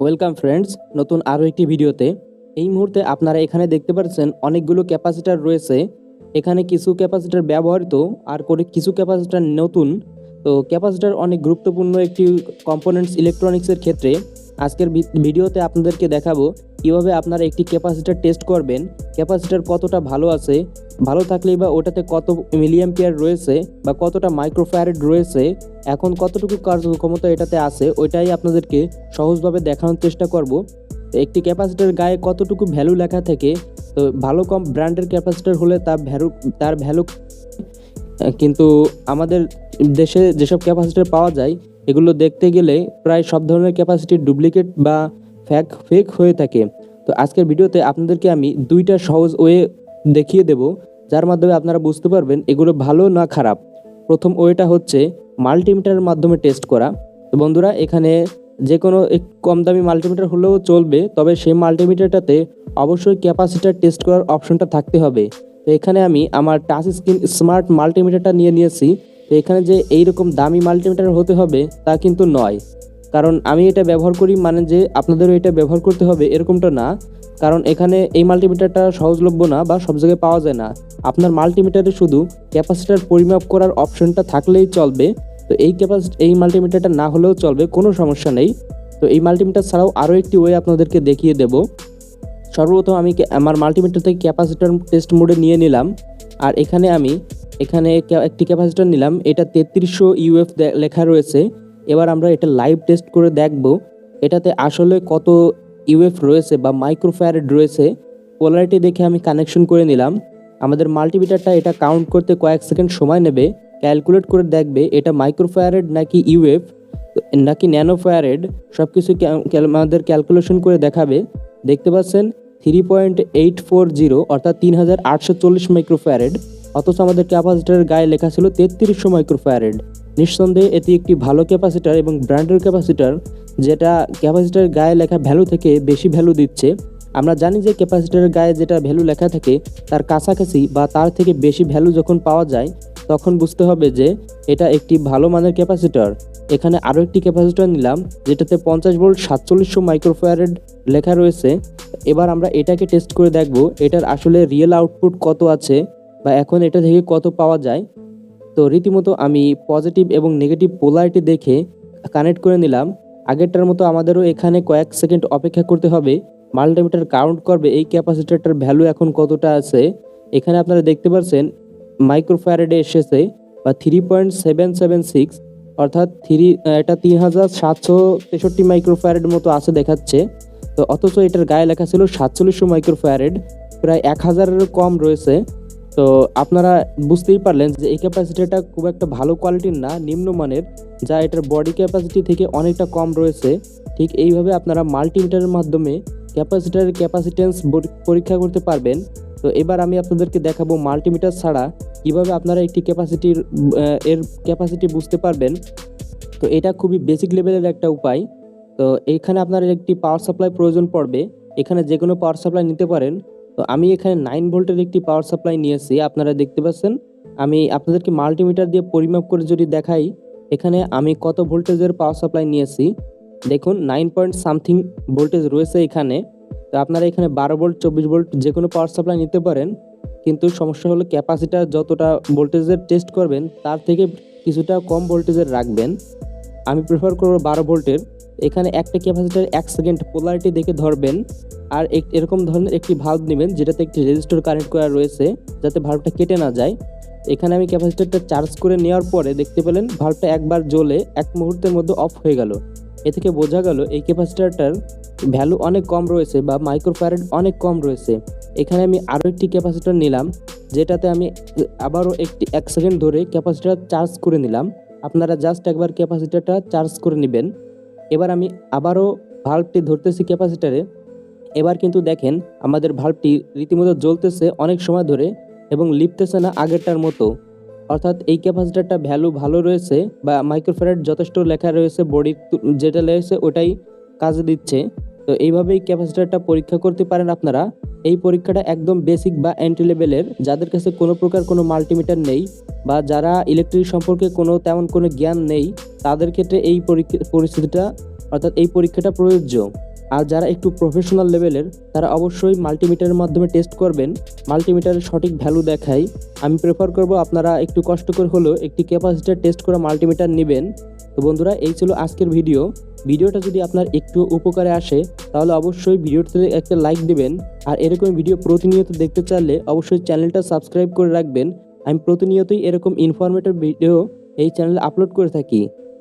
Welcome friends নতুন আরও একটি ভিডিওতে। এই মুহূর্তে আপনারা এখানে দেখতে পাচ্ছেন অনেকগুলো ক্যাপাসিটার রয়েছে। এখানে কিছু ক্যাপাসিটার ব্যবহৃত আর করে কিছু ক্যাপাসিটার নতুন। তো ক্যাপাসিটার অনেক গুরুত্বপূর্ণ একটি কম্পোনেন্টস ইলেকট্রনিক্সের ক্ষেত্রে। আজকের ভিডিওতে আপনাদেরকে দেখাবো কীভাবে আপনারা একটি ক্যাপাসিটার টেস্ট করবেন, ক্যাপাসিটার কতটা ভালো আছে, ভালো থাকলেই বা ওটাতে কত মিলিয়াম পেয়ার রয়েছে বা কতটা মাইক্রোফ্যারেড রয়েছে, এখন কতটুকু কার্যক্ষমতা এটাতে আছে, ওইটাই আপনাদেরকে সহজভাবে দেখানোর চেষ্টা করব। একটি ক্যাপাসিটার গায়ে কতটুকু ভ্যালু লেখা থাকে, তো ভালো কম ব্র্যান্ডের ক্যাপাসিটার হলে তার ভ্যালু তার ভ্যালু কিন্তু আমাদের দেশে যেসব ক্যাপাসিটার পাওয়া যায়, এগুলো দেখতে গেলে প্রায় সব ধরনের ক্যাপাসিটির ডুপ্লিকেট বা ফ্যাক ফেক হয়ে থাকে। তো আজকের ভিডিওতে আপনাদেরকে আমি দুইটা সহজ ওয়ে দেখিয়ে দেব, যার মাধ্যমে আপনারা বুঝতে পারবেন এগুলো ভালো না খারাপ। প্রথম ওয়েটা হচ্ছে মাল্টিমিটারের মাধ্যমে টেস্ট করা। তো বন্ধুরা, এখানে যে কোনো কম দামি মাল্টিমিটার হলেও চলবে, তবে সেই মাল্টিমিটারটাতে অবশ্যই ক্যাপাসিটার টেস্ট করার অপশনটা থাকতে হবে। তো এখানে আমি আমার টাচ স্ক্রিন স্মার্ট মাল্টিমিটারটা নিয়ে নিয়েছি। তো এখানে যে এইরকম দামি মাল্টিমিটার হতে হবে তা কিন্তু নয়। কারণ আমি এটা ব্যবহার করি মানে যে আপনাদেরও এটা ব্যবহার করতে হবে, এরকমটা না। কারণ এখানে এই মাল্টিমিটারটা সহজলভ্য না বা সব জায়গায় পাওয়া যায় না। আপনার মাল্টিমিটারে শুধু ক্যাপাসিটার পরিমাপ করার অপশনটা থাকলেই চলবে। তো এই ক্যাপাসিটি, এই মাল্টিমিটারটা না হলেও চলবে, কোনো সমস্যা নেই। তো এই মাল্টিমিটার ছাড়াও আরও একটি ওয়ে আপনাদেরকে দেখিয়ে দেব। সর্বপ্রথম আমি আমার মাল্টিমিটার থেকে ক্যাপাসিটার টেস্ট মোডে নিয়ে নিলাম। আর এখানে আমি, এখানে একটি ক্যাপাসিটার নিলাম। এটা তেত্রিশশো ইউএফ লেখা রয়েছে। এবার আমরা এটা লাইভ টেস্ট করে দেখব, এটাতে আসলে কত ইউএফ রয়েছে বা মাইক্রোফ্যারেড রয়েছে পোলারিটি দেখে আমি কানেকশন করে নিলাম। আমাদের মাল্টিমিটারটা এটা কাউন্ট করতে কয়েক সেকেন্ড সময় নেবে ক্যালকুলেট করে দেখবে এটা মাইক্রোফ্যারেড নাকি ইউএফ নাকি ন্যানোফ্যারেড সব কিছু আমাদের ক্যালকুলেশন করে দেখাবে। দেখতে পাচ্ছেন three point eight four zero অর্থাৎ তিন হাজার আটশো চল্লিশ মাইক্রোফ্যারেড অথচ আমাদের ক্যাপাসিটারের গায়ে লেখা ছিল তেত্রিশশো মাইক্রোফ্যারেড নিঃসন্দেহে এটি একটি ভালো ক্যাপাসিটার এবং ব্র্যান্ডের ক্যাপাসিটার, যেটা ক্যাপাসিটার গায়ে লেখা ভ্যালু থেকে বেশি ভ্যালু দিচ্ছে। আমরা জানি যে ক্যাপাসিটারের গায়ে যেটা ভ্যালু লেখা থাকে, তার কাছাকাছি বা তার থেকে বেশি ভ্যালু যখন পাওয়া যায়, তখন বুঝতে হবে যে এটা একটি ভালো মানের ক্যাপাসিটার। এখানে আরও একটি ক্যাপাসিটার নিলাম, যেটাতে পঞ্চাশ ভোল্ট সাতচল্লিশশো মাইক্রোফ্যারেড লেখা রয়েছে। এবার আমরা এটাকে টেস্ট করে দেখব, এটার আসলে রিয়েল আউটপুট কত আছে, বা এখন এটা থেকে কত পাওয়া যায়। তো রীতিমতো আমি পজিটিভ এবং নেগেটিভ পোলারিটি দেখে কানেক্ট করে নিলাম। আগেরটার মতো আমাদেরও এখানে কয়েক সেকেন্ড অপেক্ষা করতে হবে। মাল্টিমিটার কাউন্ট করবে, এই ক্যাপাসিটারটার ভ্যালু এখন কতটা আছে? এখানে আপনারা দেখতে পাচ্ছেন মাইক্রোফ্যারেডে এসেছে বা three point seven seven six অর্থাৎ থ্রি এটা তিন হাজার সাতশো তেষট্টি মাইক্রোফ্যারেড মতো আছে দেখাচ্ছে। তো অথচ এটার গায়ে লেখা ছিল সাতচল্লিশশো মাইক্রোফ্যারেড প্রায় এক হাজারেরও কম রয়েছে। তো আপনারা বুঝতেই পারলেন যে এই ক্যাপাসিটিটা খুব একটা ভালো কোয়ালিটির না, নিম্নমানের, যা এটার বডি ক্যাপাসিটি থেকে অনেকটা কম রয়েছে। ঠিক এইভাবে আপনারা মাল্টিমিটারের মাধ্যমে ক্যাপাসিটারের ক্যাপাসিটেন্স পরীক্ষা করতে পারবেন। তো এবার আমি আপনাদেরকে দেখাবো মাল্টিমিটার ছাড়া কীভাবে আপনারা একটি ক্যাপাসিটির এর ক্যাপাসিটি বুঝতে পারবেন। তো এটা খুবই বেসিক লেভেলের একটা উপায়। তো এখানে আপনার একটি পাওয়ার সাপ্লাই প্রয়োজন পড়বে। এখানে যে কোনো পাওয়ার সাপ্লাই নিতে পারেন। তো আমি এখানে নাইন ভোল্টের একটি পাওয়ার সাপ্লাই নিয়েছি আপনারা দেখতে পাচ্ছেন। আমি আপনাদেরকে মাল্টিমিটার দিয়ে পরিমাপ করে যদি দেখাই, এখানে আমি কত ভোল্টেজের পাওয়ার সাপ্লাই নিয়েছি দেখুন নাইন পয়েন্ট সামথিং ভোল্টেজ রয়েছে এখানে। তো আপনারা এখানে বারো ভোল্ট চব্বিশ ভোল্ট যে কোনো পাওয়ার সাপ্লাই নিতে পারেন। কিন্তু সমস্যা হলো ক্যাপাসিটার যতটা ভোল্টেজের টেস্ট করবেন, তার থেকে কিছুটা কম ভোল্টেজের রাখবেন। আমি প্রেফার করব বারো ভোল্টের এখানে একটা ক্যাপাসিটার এক সেকেন্ড পোলারিটি দেখে ধরবেন আর এরকম ধরনের একটি ভাল্ব নেবেন যেটাতে একটি রেজিস্টার কানেক্ট করা রয়েছে যাতে ভাল্বটা কেটে না যায়। এখানে আমি ক্যাপাসিটারটা চার্জ করে নেওয়ার পরে দেখতে পেলেন ভাল্বটা একবার জ্বলে এক মুহূর্তের মধ্যে অফ হয়ে গেল। এ থেকে বোঝা গেল এই ক্যাপাসিটারটার ভ্যালু অনেক কম রয়েছে বা মাইক্রোফ্যারেড অনেক কম রয়েছে। এখানে আমি আরও একটি ক্যাপাসিটার নিলাম, যেটাতে আমি আবারও একটি এক সেকেন্ড ধরে ক্যাপাসিটার চার্জ করে নিলাম। আপনারা জাস্ট একবার ক্যাপাসিটারটা চার্জ করে নেবেন। এবার আমি আবারও ভাল্বটি ধরতেছি ক্যাপাসিটারে এবার কিন্তু দেখেন, আমাদের ভাল্বটি রীতিমতো জ্বলতেছে অনেক সময় ধরে এবং লিপতেছে না আগেরটার মতো। অর্থাৎ এই ক্যাপাসিটারটা ভ্যালু ভালো রয়েছে বা মাইক্রোফ্যারেড যথেষ্ট লেখা রয়েছে বডি যেটা রয়েছে ওটাই কাজে দিচ্ছে। তো এইভাবেই ক্যাপাসিটারটা পরীক্ষা করতে পারেন আপনারা। এই পরীক্ষাটা একদম বেসিক বা এন্ট্রি লেভেলের যাদের কাছে কোনো প্রকার কোনো মাল্টিমিটার নেই বা যারা ইলেকট্রিক সম্পর্কে কোনো তেমন কোনো জ্ঞান নেই তাদের ক্ষেত্রে এই পরিস্থিতিটা, অর্থাৎ এই পরীক্ষাটা প্রযোজ্য। আর যারা একটু প্রফেশনাল লেভেলের তারা অবশ্যই মাল্টিমিটারের মাধ্যমে টেস্ট করবেন। মাল্টিমিটারের সঠিক ভ্যালু দেখায়। আমি প্রেফার করব আপনারা একটু কষ্ট করে হলেও একটি ক্যাপাসিটার টেস্ট করা মাল্টিমিটার নেবেন। তো বন্ধুরা, এই ছিল আজকের ভিডিও ভিডিওটা যদি আপনার একটু উপকারে আসে, তাহলে অবশ্যই ভিডিওতে একটা লাইক দিবেন। আর এরকম ভিডিও প্রতিনিয়ত দেখতে চাইলে অবশ্যই চ্যানেলটা সাবস্ক্রাইব করে রাখবেন। আমি প্রতিনিয়তই এরকম ইনফরমেটিভ ভিডিও এই চ্যানেলে আপলোড করে থাকি।